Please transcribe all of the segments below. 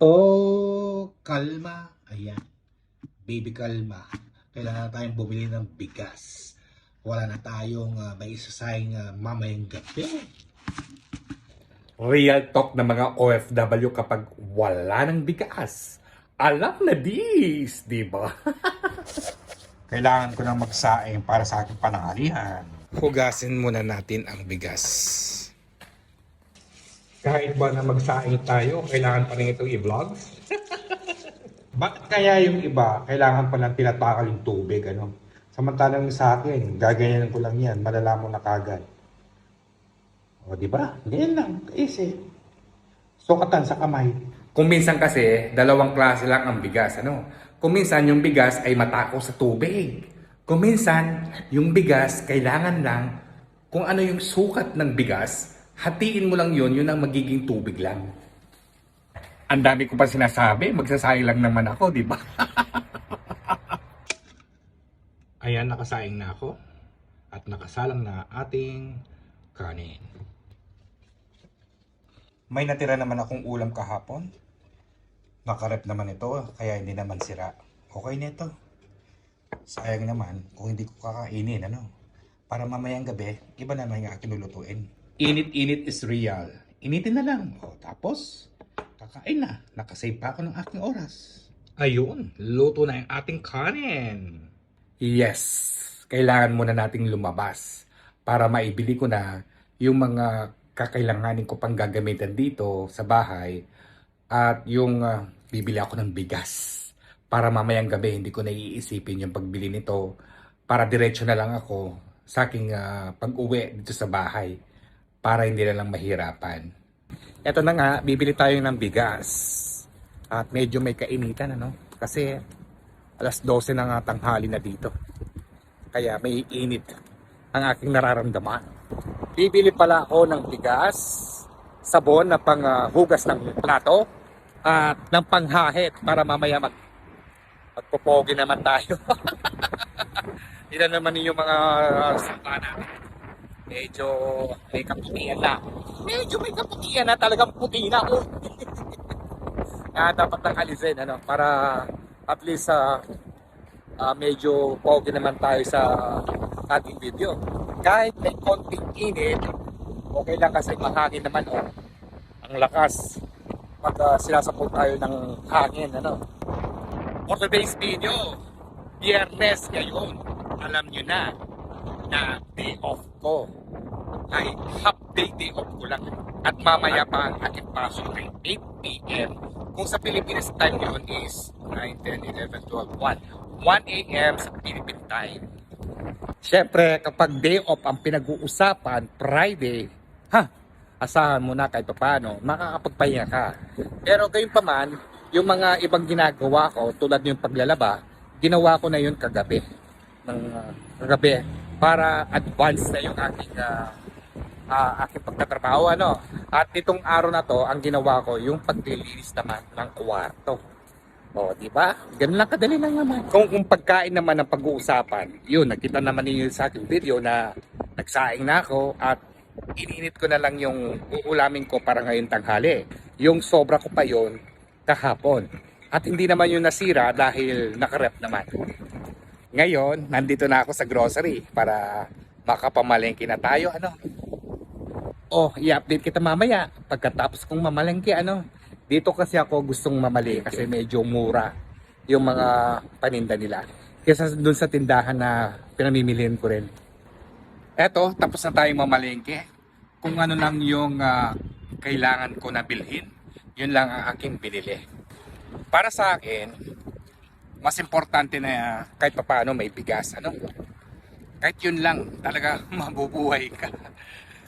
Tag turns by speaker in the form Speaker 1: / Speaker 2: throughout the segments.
Speaker 1: Oh, kalma. Ayan. Baby kalma. Kailangan na tayong bumili ng bigas. Wala na tayong uh, may isasayang uh, mamayang gabi.
Speaker 2: Real talk ng mga OFW kapag wala ng bigas. Alam na dis, di ba?
Speaker 1: Kailangan ko nang magsaing para sa aking panangalihan.
Speaker 3: Hugasin muna natin ang bigas.
Speaker 1: Kahit ba na magsaing tayo, kailangan pa rin itong i-vlogs? Bakit kaya yung iba, kailangan pa lang tinatakal yung tubig, ano? Samantalang sa akin, gaganyanan ko lang yan, malalaman na kagad. O, di ba? Ganyan lang, easy. Sukatan sa kamay.
Speaker 2: Kung minsan kasi, dalawang klase lang ang bigas. Ano? Kung minsan yung bigas ay matako sa tubig. Kung minsan, yung bigas, kailangan lang, kung ano yung sukat ng bigas, hatiin mo lang yun, yun ang magiging tubig lang. Ang dami ko pa sinasabi, magsasayang lang naman ako, di ba?
Speaker 1: Ayan, nakasaing na ako. At nakasalang na ating kanin. May natira naman akong ulam kahapon. Nakarep naman ito, kaya hindi naman sira. Okay nito. Sayang naman kung hindi ko kakainin, ano. Para mamayang gabi, iba naman yung aking lulutuin.
Speaker 2: Init-init is real.
Speaker 1: Initin na lang. O, tapos, kakain na. Nakasave pa ako ng aking oras. Ayun, luto na yung ating kanin.
Speaker 2: Yes, kailangan muna nating lumabas para maibili ko na yung mga kakailanganin ko pang gagamitan dito sa bahay at yung ah, bibili ako ng bigas para mamayang gabi hindi ko naiisipin yung pagbili nito para diretso na lang ako sa aking ah, pag-uwi dito sa bahay para hindi na lang mahirapan. Ito na nga, bibili tayo ng bigas. At medyo may kainitan ano kasi alas 12 na nga tanghali na dito. Kaya may init ang aking nararamdaman. Bibili pala ako ng bigas, sabon na pang ah, ng plato, at ng panghahit para mamaya mag magpopogi naman tayo. Ilan naman yung mga uh, sapa namin. Medyo may kaputihan na. Medyo may kaputihan na talagang puti na. Oh. Kaya dapat nang alisin ano, para at least sa ah, medyo pogi naman tayo sa ating video. Kahit may konting init, okay lang kasi mahangin naman oh. Ang lakas pag uh, sinasapot tayo ng hangin ano. For today's video, biyernes ngayon, alam nyo na na day off ko ay half day day off ko lang at mamaya pa ang aking pasok ay 8 p.m. Kung sa Philippines time yun is 9, 10, 11, 12, 1. 1 a.m. sa Philippine time. Siyempre, kapag day off ang pinag-uusapan, Friday, ha, asahan mo na kahit paano, makakapagpahinga ka. Pero gayon pa man, yung mga ibang ginagawa ko, tulad yung paglalaba, ginawa ko na yun kagabi. Ng, uh, kagabi, para advance na yung aking uh, uh, aking pagtatrabaho ano. At itong araw na to, ang ginawa ko yung paglilinis naman ng kwarto. O, di ba? Ganun lang kadali lang naman. Kung, kung pagkain naman ang pag-uusapan, yun, nakita naman ninyo sa aking video na nagsaing na ako at ininit ko na lang yung uulamin ko para ngayon tanghali. Yung sobra ko pa yon kahapon. At hindi naman yung nasira dahil nakarep naman. Ngayon, nandito na ako sa grocery para makapamalengke na tayo. Ano? Oh, i-update kita mamaya. Pagkatapos kong mamalengke, ano? Dito kasi ako gustong mamali kasi medyo mura yung mga paninda nila. Kesa dun sa tindahan na pinamimilihan ko rin. Eto, tapos na tayong mamalengke. Kung ano lang yung ah, kailangan ko na bilhin, yun lang ang aking binili. Para sa akin, mas importante na kahit papaano may bigas. Ano? Kahit yun lang, talaga mabubuhay ka.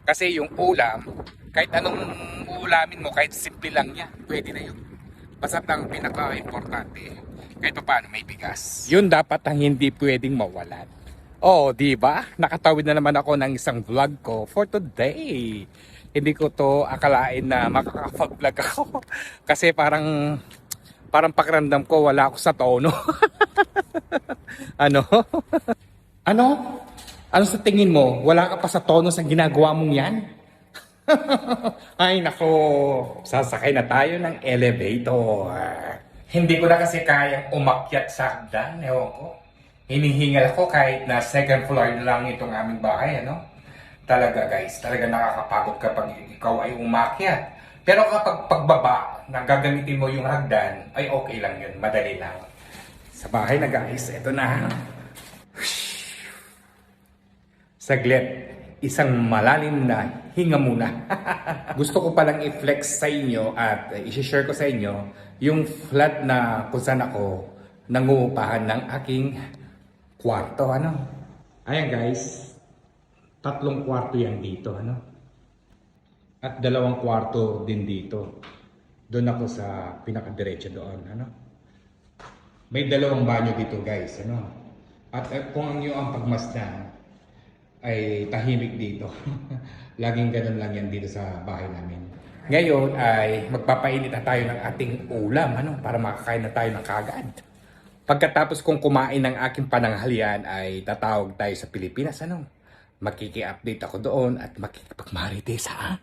Speaker 2: Kasi yung ulam, kahit anong ulamin mo, kahit simple lang yan, pwede na yun. Basta ang pinaka-importante, kahit pa paano may bigas. Yun dapat ang hindi pwedeng mawalan. Oh, di ba? Nakatawid na naman ako ng isang vlog ko for today. Hindi ko to akalain na makakapag-vlog ako. Kasi parang parang pakiramdam ko wala ako sa tono. ano? ano? Ano sa tingin mo? Wala ka pa sa tono sa ginagawa mong yan? Ay nako, sasakay na tayo ng elevator. Hindi ko na kasi kayang umakyat sa hagdan, ewan ko. Hinihingal ako kahit na second floor na lang itong aming bahay, ano? Talaga guys, talaga nakakapagod kapag ikaw ay umakyat. Pero kapag pagbaba, na gagamitin mo yung hagdan, ay okay lang yun, madali lang. Sa bahay na guys, eto na. Saglit, isang malalim na hinga muna. Gusto ko palang i-flex sa inyo at i-share ko sa inyo yung flat na kung saan ako nangungupahan ng aking kwarto. Ano? Ayan guys, tatlong kwarto yan dito. Ano? At dalawang kwarto din dito. Doon ako sa pinakadiretso doon. Ano? May dalawang banyo dito guys. Ano? At uh, kung ang iyo ang pagmasdan, ay tahimik dito. Laging ganun lang yan dito sa bahay namin. Ngayon ay magpapainit na tayo ng ating ulam ano, para makakain na tayo ng kagad. Pagkatapos kong kumain ng aking pananghalian ay tatawag tayo sa Pilipinas. Ano? Makiki-update ako doon at makikipagmarites ha?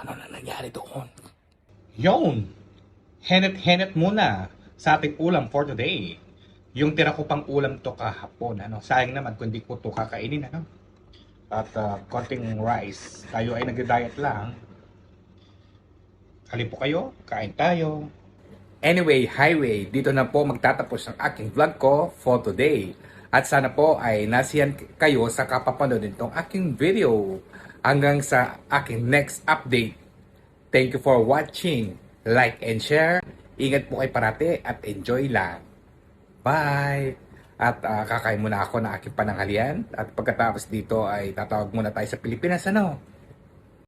Speaker 2: Ano na nangyari doon? Yon! Henet-henet muna sa ating ulam for today. Yung tira ko pang ulam to kahapon. Ano? Sayang naman kung di ko to kakainin. Ano? at uh, konting rice. Tayo ay nag-diet lang. Halip po kayo, kain tayo. Anyway, highway, dito na po magtatapos ang aking vlog ko for today. At sana po ay nasiyan kayo sa kapapanood nitong aking video. Hanggang sa aking next update. Thank you for watching. Like and share. Ingat po kayo parati at enjoy lang. Bye! At ah, kakain muna ako ng aking pananghalian. At pagkatapos dito ay tatawag muna tayo sa Pilipinas. Ano?